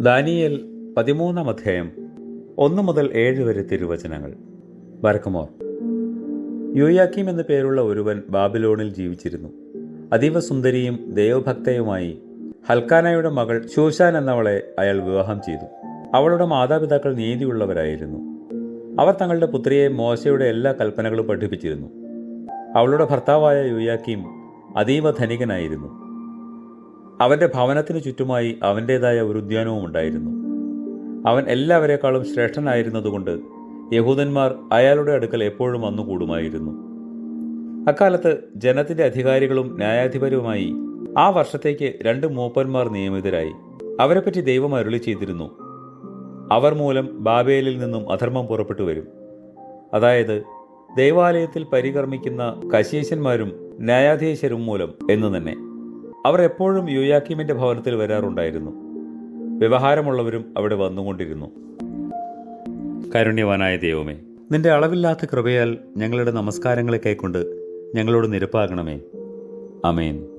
Daniel പതിമൂന്നാം അധ്യായം ഒന്ന് മുതൽ ഏഴ് വരെ തിരുവചനങ്ങൾ. വരക്കുമോർ. യുയാക്കിം എന്നു പേരുള്ള ഒരുവൻ ബാബിലോണിൽ ജീവിച്ചിരുന്നു. അതീവ സുന്ദരിയും ദൈവഭക്തയുമായി ഹൽക്കാനയുടെ മകൾ ശൂശാൻ എന്നവളെ അയാൾ വിവാഹം ചെയ്തു. അവളുടെ മാതാപിതാക്കൾ നീതിയുള്ളവരായിരുന്നു. അവർ തങ്ങളുടെ പുത്രിയെ മോശയുടെ എല്ലാ കൽപ്പനകളും പഠിപ്പിച്ചിരുന്നു. അവളുടെ ഭർത്താവായ യുയാക്കിം അതീവ ധനികനായിരുന്നു. അവന്റെ ഭവനത്തിനു ചുറ്റുമായി അവന്റേതായ ഒരു ഉദ്യാനവും ഉണ്ടായിരുന്നു. അവൻ എല്ലാവരെക്കാളും ശ്രേഷ്ഠനായിരുന്നതുകൊണ്ട് യഹൂദന്മാർ അയാളുടെ അടുക്കൽ എപ്പോഴും വന്നുകൂടുമായിരുന്നു. അക്കാലത്ത് ജനത്തിന്റെ അധികാരികളും ന്യായാധിപരുമായി ആ വർഷത്തേക്ക് രണ്ട് മൂപ്പന്മാർ നിയമിതരായി. അവരെപ്പറ്റി ദൈവം അരുളി ചെയ്തിരുന്നു. അവർ മൂലം ബാബേലിൽ നിന്നും അധർമ്മം പുറപ്പെട്ടു വരും. അതായത് ദൈവാലയത്തിൽ പരികർമ്മിക്കുന്ന കശീശന്മാരും ന്യായാധീശരും മൂലം എന്നു തന്നെ. അവർ എപ്പോഴും യുയാക്കിമിന്റെ ഭവനത്തിൽ വരാറുണ്ടായിരുന്നു. വ്യവഹാരമുള്ളവരും അവിടെ വന്നുകൊണ്ടിരുന്നു. കാരുണ്യവാനായ ദൈവമേ നിന്റെ അളവില്ലാത്ത കൃപയാൽ ഞങ്ങളുടെ നമസ്കാരങ്ങളെ കൈക്കൊണ്ട് ഞങ്ങളോട് നിരപ്പാകണമേ. അമേൻ